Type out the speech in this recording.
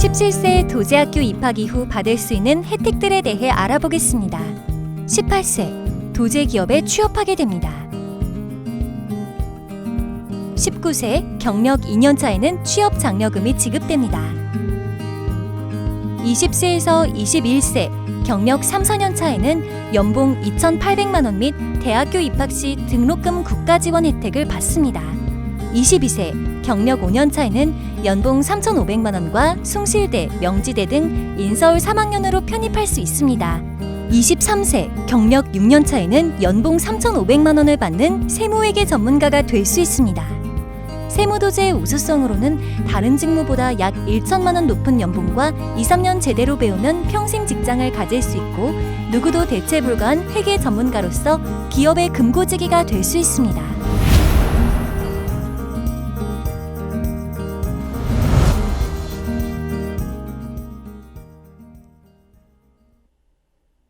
17세 도제학교 입학 이후 받을 수 있는 혜택들에 대해 알아보겠습니다. 18세 도제 기업에 취업하게 됩니다. 19세 경력 2년 차에는 취업 장려금이 지급됩니다. 20세에서 21세 경력 3, 4년 차에는 연봉 2,800만 원 및 대학교 입학 시 등록금 국가 지원 혜택을 받습니다. 22세 경력 5년 차에는 연봉 3,500만 원과 숭실대, 명지대 등 인서울 3학년으로 편입할 수 있습니다. 23세 경력 6년 차에는 연봉 3,500만 원을 받는 세무회계 전문가가 될 수 있습니다. 세무도제의 우수성으로는 다른 직무보다 약 1천만 원 높은 연봉과 2, 3년 제대로 배우면 평생 직장을 가질 수 있고 누구도 대체 불가한 회계 전문가로서 기업의 금고지기가 될 수 있습니다.